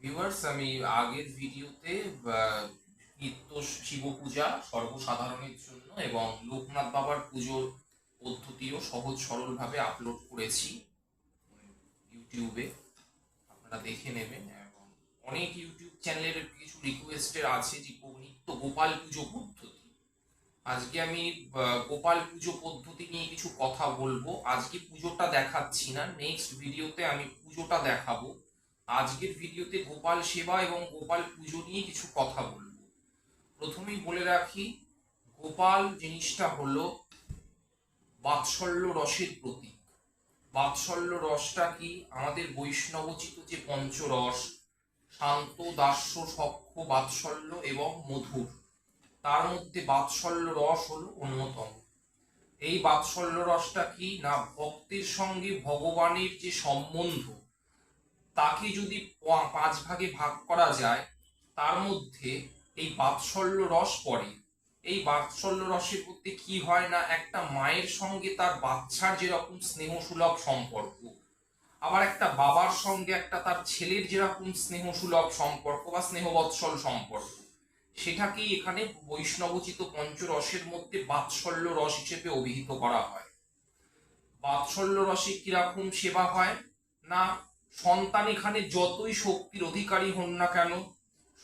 Viewers আমি আগের ভিডিওতে নিত্য শিব পূজা সর্বসাধারণের জন্য এবং লোকনাথ বাবার পুজোর পদ্ধতিও সহজ সরলভাবে আপলোড করেছি ইউটিউবে। আপনারা দেখে নেবেন এবং অনেক ইউটিউব চ্যানেলের কিছু রিকোয়েস্টের আছে যে নিত্য গোপাল পুজো পদ্ধতি। আজকে আমি গোপাল পুজো পদ্ধতি নিয়ে কিছু কথা বলব। আজকে পুজোটা দেখাচ্ছি না নেক্সট ভিডিওতে আমি পুজোটা দেখাবো। আজকের ভিডিওতে গোপাল সেবা এবং গোপাল পুজো নিয়ে কিছু কথা বলব। প্রথমেই বলে রাখি, গোপাল জিনিসটা হলো বাৎসল্য রসের প্রতীক। বাৎসল্য রসটা কি? আমাদের বৈষ্ণবচিত যে পঞ্চরস, শান্ত, দাস্য সক্ষ বাৎসল্য এবং মধুর, তার মধ্যে বাৎসল্য রস হলো অন্যতম। এই বাৎসল্য রসটা কি? না, ভক্তের সঙ্গে ভগবানের যে সম্বন্ধ তাকে যদি পাঁচ ভাগে ভাগ করা যায়, তার মধ্যে এই বাৎসল্য রস পড়ে। এই বাৎসল্য রসের মধ্যে কি হয় না, একটা মায়ের সঙ্গে তার বাচ্চার যেরকম স্নেহ সুলভ সম্পর্ক, আবার একটা বাবার সঙ্গে একটা তার ছেলের যেরকম স্নেহ সুলভ সম্পর্ক বা স্নেহবৎসল সম্পর্ক, সেটাকেই এখানে বৈষ্ণবচিত পঞ্চরসের মধ্যে বাৎসল্য রস হিসেবে অভিহিত করা হয়। বাৎসল্য রসে কীরকম সেবা হয় না সন্তান এখানে যতই শক্তির অধিকারী হন না কেন,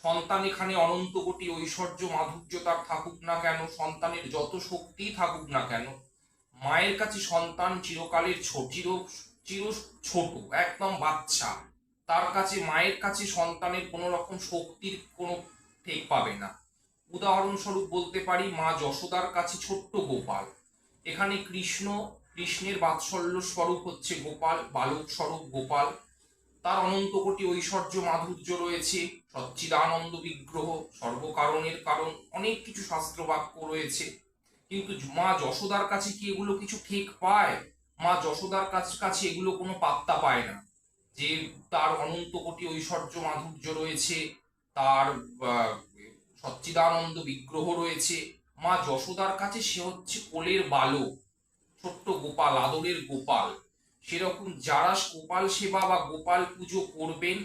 সন্তান এখানে অনন্ত কোটি ঐশ্বর্য মাধুর্য তার থাকুক না কেন, সন্তানের যত শক্তি থাকুক না কেন, মায়ের কাছে সন্তান চিরকালের চির চির ছোট, একদম বাচ্চা। তার কাছে, মায়ের কাছে সন্তানের কোনো রকম শক্তির কোনো টেক পাবে না। উদাহরণস্বরূপ বলতে পারি, মা যশোদার কাছে ছোট্ট গোপাল। এখানে কৃষ্ণ, কৃষ্ণের বাৎসল্য স্বরূপ হচ্ছে গোপাল, বালক স্বরূপ গোপাল। তার অনন্ত কোটি ঐশ্বর্য মাধুর্য রয়েছে, সচ্চিদানন্দ বিগ্রহ, সর্বকারণের কারণ, অনেক কিছু শাস্ত্র বাক্য রয়েছে। কিন্তু মা যশোদার কাছে কি এগুলো কিছু ঠিক পায়? মা যশোদার কাছ এগুলো কোনো পাত্তা পায় না। যে তার অনন্ত কোটি ঐশ্বর্য মাধুর্য রয়েছে, তার সচ্চিদানন্দ বিগ্রহ রয়েছে। মা যশোদার কাছে সে হচ্ছে কোলের বালক, ছোট্ট গোপাল, আদরের গোপাল। সেরকম যারা গোপাল সেবা বা গোপাল পুজো করবেন,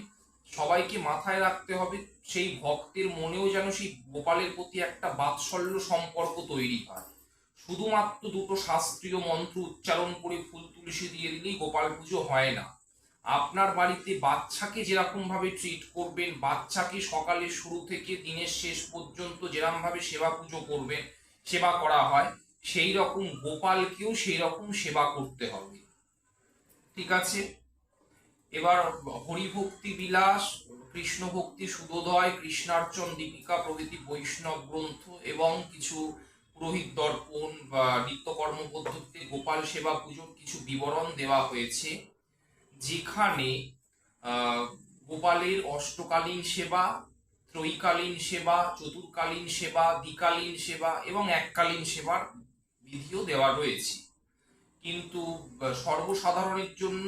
সবাইকে মাথায় রাখতে হবে, সেই ভক্তের মনেও যেন সেই গোপালের প্রতি একটা বাৎসল্য সম্পর্ক তৈরি হয়। শুধুমাত্র দুটো শাস্ত্রীয় মন্ত্র উচ্চারণ করে ফুল তুলসী দিয়ে দিলেই গোপাল পুজো হয় না। আপনার বাড়িতে বাচ্চাকে যেরকম ভাবে ট্রিট করবেন, বাচ্চাকে সকালের শুরু থেকে দিনের শেষ পর্যন্ত যেরকম ভাবে সেবা পুজো করবেন, সেবা করা হয়, সেই রকম গোপালকেও সেই রকম সেবা করতে হবে। ঠিক আছে? এবার হরিভক্তি বিলাস কৃষ্ণ ভক্তি সুবোধয় কৃষ্ণার্চন দীপিকা, প্রভৃতি বৈষ্ণব গ্রন্থ এবং কিছু পুরোহিত দর্পণ বা নিত্যকর্ম পদ্ধতিতে গোপাল সেবা পুজোর কিছু বিবরণ দেওয়া হয়েছে, যেখানে গোপালের অষ্টকালীন সেবা ত্রৈকালীন সেবা, চতুর্কালীন সেবা, দ্বিকালীন সেবা এবং এককালীন সেবার বিধিও দেওয়া রয়েছে। কিন্তু সর্বসাধারণের জন্য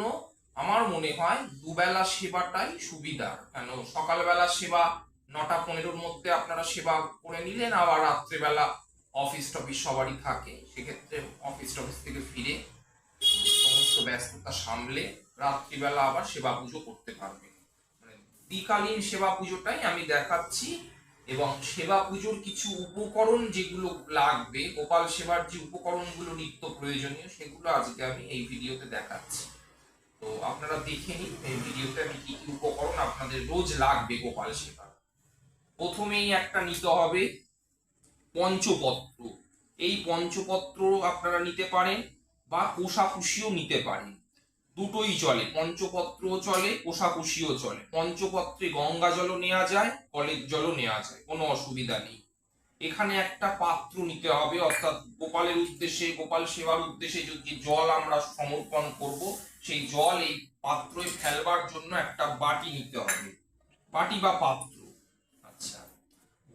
আমার মনে হয় দুবেলা সেবাটাই সুবিধা। কেন? সকালবেলা সেবা, নটা পনেরোর মধ্যে আপনারা সেবা করে নিলেন, আবার রাত্রেবেলা অফিস টফিস সবারই থাকে। সেক্ষেত্রে অফিস টফিস থেকে ফিরে সমস্ত ব্যস্ততা সামলে রাত্রিবেলা আবার সেবা পুজো করতে পারবে মানে দ্বিকালীন সেবা পুজোটাই আমি দেখাচ্ছি। এবং সেবা পুজোর কিছু উপকরণ যেগুলো লাগবে, গোপাল সেবার যে উপকরণগুলো নিত্য প্রয়োজনীয়, সেগুলো আজকে আমি এই ভিডিওতে দেখাচ্ছি। তো আপনারা দেখে নিন এই ভিডিওতে আমি কি কি উপকরণ আপনাদের রোজ লাগবে গোপাল সেবা। প্রথমেই একটা নিতে হবে পঞ্চপত্র। এই পঞ্চপত্র আপনারা নিতে পারেন বা কোষাকুষিও নিতে পারেন। দুটোই চলে, পঞ্চপত্রও চলে, কোষাকুষিও চলে। পঞ্চপত্রে গঙ্গা জলও নেওয়া যায়, কলের জলও নেওয়া যায়, কোনো অসুবিধা নেই। এখানে একটা পাত্র নিতে হবে, অর্থাৎ গোপালের উদ্দেশ্যে, গোপাল সেবার উদ্দেশ্যে যদি জল আমরা সমর্পণ করব, সেই জল এই পাত্রে ফেলবার জন্য একটা বাটি নিতে হবে। বাটি বা পাত্র।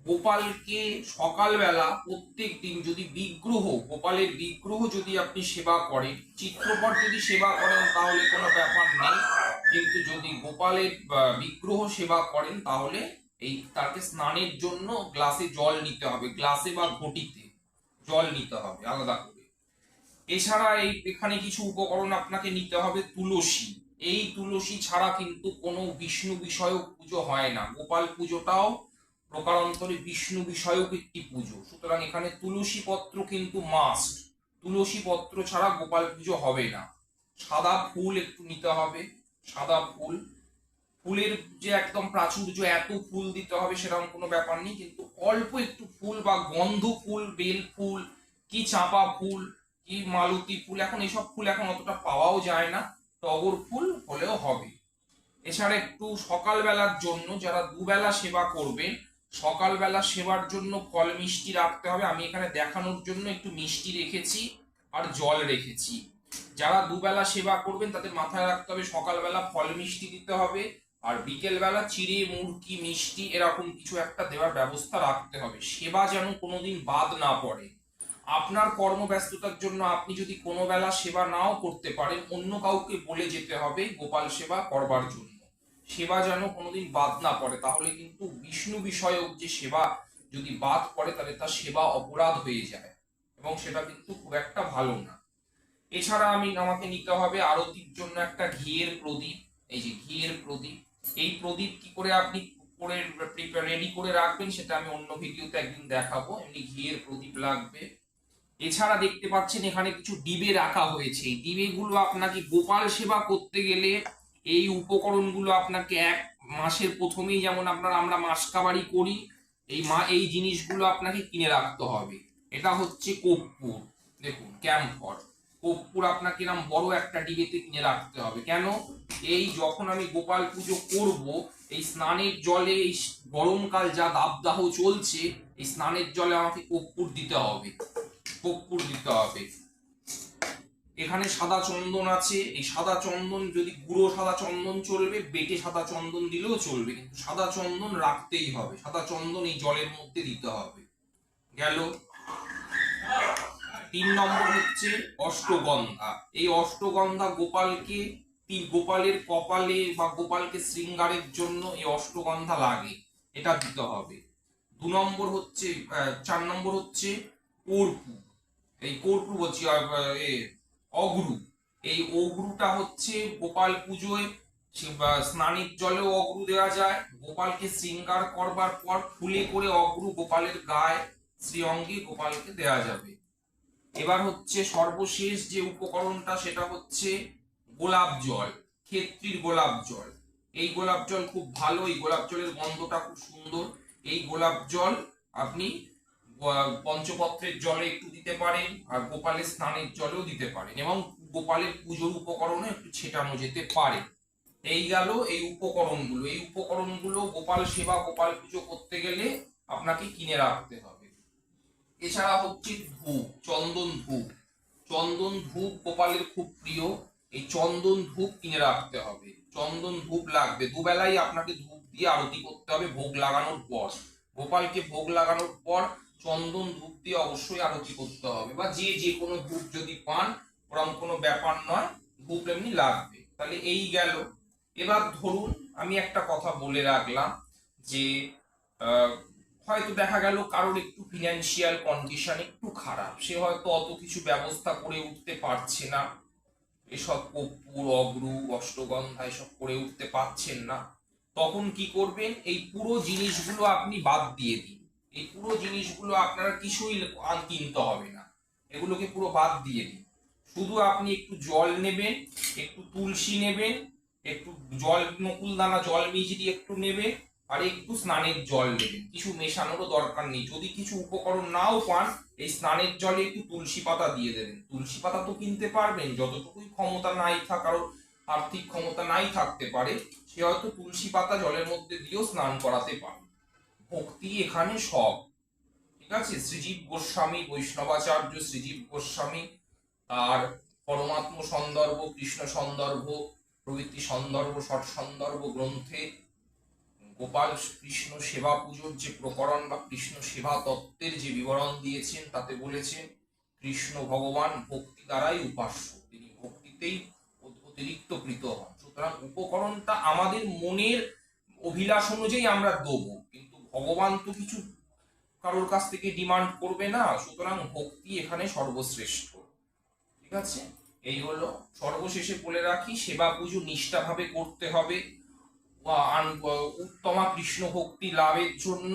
গোপালকে সকালবেলা প্রত্যেক দিন যদি বিগ্রহ, গোপালের বিগ্রহ যদি আপনি সেবা করেন চিত্রপট যদি সেবা করেন তাহলে কোনো ব্যাপার নেই। কিন্তু যদি গোপালের বিগ্রহ সেবা করেন তাহলে এই তাকে স্নানের জন্য গ্লাসে জল নিতে হবে, গ্লাসে বা ঘটিতে জল নিতে হবে আলাদা করে। এছাড়া এই এখানে কিছু উপকরণ আপনাকে নিতে হবে তুলসী। এই তুলসী ছাড়া কিন্তু কোনো বিষ্ণু বিষয়ক পুজো হয় না। গোপাল পুজোটাও প্রকারান্তরে বিষ্ণু বিষয়ক একটি পুজো। সুতরাং এখানে তুলসী পত্র কিন্তু মাস্ট তুলসী পত্র ছাড়া গোপাল পুজো হবে না। সাদা ফুল একটু নিতে হবে, সাদা ফুল। ফুলের যে একদম প্রাচুর্য, এত ফুল দিতে হবে সেরকম কোনো ব্যাপার নেই, কিন্তু অল্প একটু ফুল বা গন্ধ ফুল, বেল ফুল, কি চাঁপা ফুল, কি মালতী ফুল, এখন এসব ফুল এখন অতটা পাওয়াও যায় না। টগর ফুল হলেও হবে। এছাড়া একটু সকালবেলার জন্য যারা দুবেলা সেবা করবেন সকালবেলা সেবার জন্য ফল মিষ্টি রাখতে হবে। আমি এখানে দেখানোর জন্য একটু মিষ্টি রেখেছি আর জল রেখেছি। যারা দুবেলা সেবা করবেন তাদের মাথায় রাখতে হবে, সকালবেলা ফল মিষ্টি দিতে হবে আর বিকেলবেলা চিড়ে মুরকি মিষ্টি এরকম কিছু একটা দেওয়ার ব্যবস্থা রাখতে হবে। সেবা যেন কোনোদিন বাদ না পড়ে। আপনার কর্মব্যস্ততার জন্য আপনি যদি কোনো বেলা সেবা নাও করতে পারেন, অন্য কাউকে বলে যেতে হবে গোপাল সেবা করবার জন্য। সেবা যেন কোনোদিন বাদ না পড়ে, তাহলে কিন্তু বিষ্ণু বিষয়ক যে সেবা যদি বাদ পড়ে, তাহলে তার সেবা অপরাধ হয়ে যায় এবং সেটা কিন্তু খুব একটা ভালো না। এছাড়া আমি, আমাকে নিতে হবে আরতির জন্য একটা ঘিয়ের প্রদীপ, এই যে ঘিয়ের প্রদীপ। এই প্রদীপ কি করে আপনি করে রেডি করে রাখবেন, সেটা আমি অন্য ভিডিওতে একদিন দেখাবো। এমনি ঘিয়ের প্রদীপ লাগবে। এছাড়া দেখতে পাচ্ছেন এখানে কিছু ডিবে রাখা হয়েছে। এই ডিবেগুলো আপনাকে গোপাল সেবা করতে গেলে এই উপকরণগুলো আপনাকে এক মাসের প্রথমেই যেমন আপনার আমরা মাসকাবারি করি, এই মা, এই জিনিসগুলো আপনাকে কিনে রাখতে হবে। এটা হচ্ছে কর্পূর। দেখুন ক্যাম্পর কর্পূর আপনাকে এরকম বড় একটা ডিবেতে কিনে রাখতে হবে। কেন? এই যখন আমি গোপাল পুজো করব, এই স্নানের জলে এই গরমকাল যা দাবদাহ চলছে, এই স্নানের জলে আমাকে কর্পূর দিতে হবে। কর্পূর দিতে হবে। এখানে সাদা চন্দন আছে। এই সাদা চন্দন যদি গুঁড়ো সাদা চন্দন চলবে, বেটে সাদা চন্দন দিলেও চলবে। কিন্তু সাদা চন্দন রাখতেই হবে। সাদা চন্দন এই জলের মধ্যে দিতে হবে। গেল। তিন নম্বর হচ্ছে অষ্টগন্ধা। এই অষ্টগন্ধা গোপালকে গোপালের কপালে বা গোপালকে শৃঙ্গারের জন্য এই অষ্টগন্ধা লাগে। এটা দিতে হবে। দু নম্বর হচ্ছে চার নম্বর হচ্ছে কর্পূর। এই কর্পূর বলছি অগুরু। এই অগুরুটা হচ্ছে গোপাল পুজোয় স্নানের জলেও অগুরু দেওয়া যায়। গোপালকে শৃঙ্গার করবার পর ফুলে করে অগ্রু গোপালের গায়ে শ্রী শ্রীঅঙ্গে গোপালকে দেওয়া যাবে। এবার হচ্ছে সর্বশেষ যে উপকরণটা, সেটা হচ্ছে গোলাপ জল, ক্ষেত্রীর গোলাপ জল। এই গোলাপ জল খুব ভালো, এই গোলাপ জলের গন্ধটা খুব সুন্দর। এই গোলাপ জল আপনি পঞ্চপত্রের জলে একটু দিতে পারেন, আর গোপালের স্নানের জলেও দিতে পারেন এবং গোপালের পুজোর উপকরণে একটু ছেটানো যেতে পারে। এই গেল এই উপকরণগুলো। এই উপকরণগুলো গোপাল সেবা, গোপাল পুজো করতে গেলে আপনাকে কিনে রাখতে হবে। এছাড়া হচ্ছে ধূপ, চন্দন ধূপ। চন্দন ধূপ গোপালের খুব প্রিয়। এই চন্দন ধূপ কিনে রাখতে হবে। চন্দন ধূপ লাগবে। দুবেলাই আপনাকে ধূপ দিয়ে আরতি করতে হবে, ভোগ লাগানোর পর। গোপালকে ভোগ লাগানোর পর চন্দন ধূপ দিয়ে অবশ্যই আরতি করতে হবে বা যে যে কোনো ধূপ যদি পান ওরকম কোনো ব্যাপার নয়, ধূপ এমনি লাগবে। তাহলে এই গেল। এবার ধরুন আমি একটা কথা বলে রাখলাম যে হয়তো দেখা গেল কারোর একটু ফিনান্সিয়াল কন্ডিশন একটু খারাপ। সে হয়তো অত কিছু ব্যবস্থা করে উঠতে পারছে না। এসব কর্পূর, অগ্রু, অষ্টগন্ধা এসব করে উঠতে পারছেন না। তখন কি করবেন? এই পুরো জিনিসগুলো আপনি বাদ দিয়ে দিন। এই পুরো জিনিসগুলো আপনারা কিছুই আন- কিনতে হবে না। এগুলোকে পুরো বাদ দিয়ে দিন। শুধু আপনি একটু জল নেবেন, একটু তুলসী নেবেন, একটু জল নকুল দানা জল মিজরি একটু নেবেন, আর একটু স্নানের জল নেবেন। কিছু মেশানোরও দরকার নেই। যদি কিছু উপকরণ নাও পান, এই স্নানের জলে একটু তুলসী পাতা দিয়ে দেবেন। তুলসী পাতা তো কিনতে পারবেন, যতটুকুই ক্ষমতা নাই থাকার আর্থিক ক্ষমতা নাই থাকতে পারে, সে হয়তো তুলসী পাতা জলের মধ্যে দিয়েও স্নান করাতে পারে ভক্তি এখানে সব। ঠিক আছে? শ্রীজীব গোস্বামী, বৈষ্ণবাচার্য শ্রীজীব গোস্বামী, তার পরমাত্ম সন্দর্ভ, কৃষ্ণ সন্দর্ভ, প্রভৃতি সন্দর্ভ, ষট সন্দর্ভ গ্রন্থে গোপাল কৃষ্ণ সেবা পুজোর যে প্রকরণ বা কৃষ্ণ সেবা তত্ত্বের যে বিবরণ দিয়েছেন, তাতে বলেছেন, কৃষ্ণ ভগবান ভক্তি দ্বারাই উপাস্য। তিনি ভক্তিতেই অতিরিক্ত কৃত হন। সুতরাং উপকরণটা আমাদের মনের অভিলাষ অনুযায়ী আমরা দেবো। ভগবান তো কিছু কারোর কাছ থেকে ডিমান্ড করবে না, সুতরাং ভক্তি এখানে সর্বশ্রেষ্ঠ। ঠিক আছে? এই হলো, সর্বশেষে বলে রাখি, সেবা পুজো নিষ্ঠাভাবে করতে হবে। উত্তমা কৃষ্ণ ভক্তি লাভের জন্য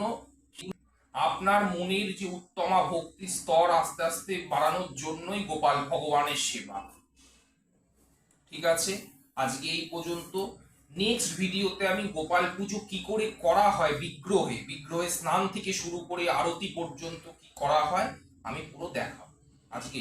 আপনার মনের যে উত্তমা ভক্তি স্তর আস্তে আস্তে বাড়ানোর জন্যই গোপাল ভগবানের সেবা। ঠিক আছে? আজকে এই পর্যন্ত। নেক্সট ভিডিওতে আমি গোপাল পুজো কি করে করা হয় বিগ্রহে বিগ্রহে স্নান থেকে শুরু করে আরতি পর্যন্ত কি করা হয়, আমি পুরো দেখাবো আজকে।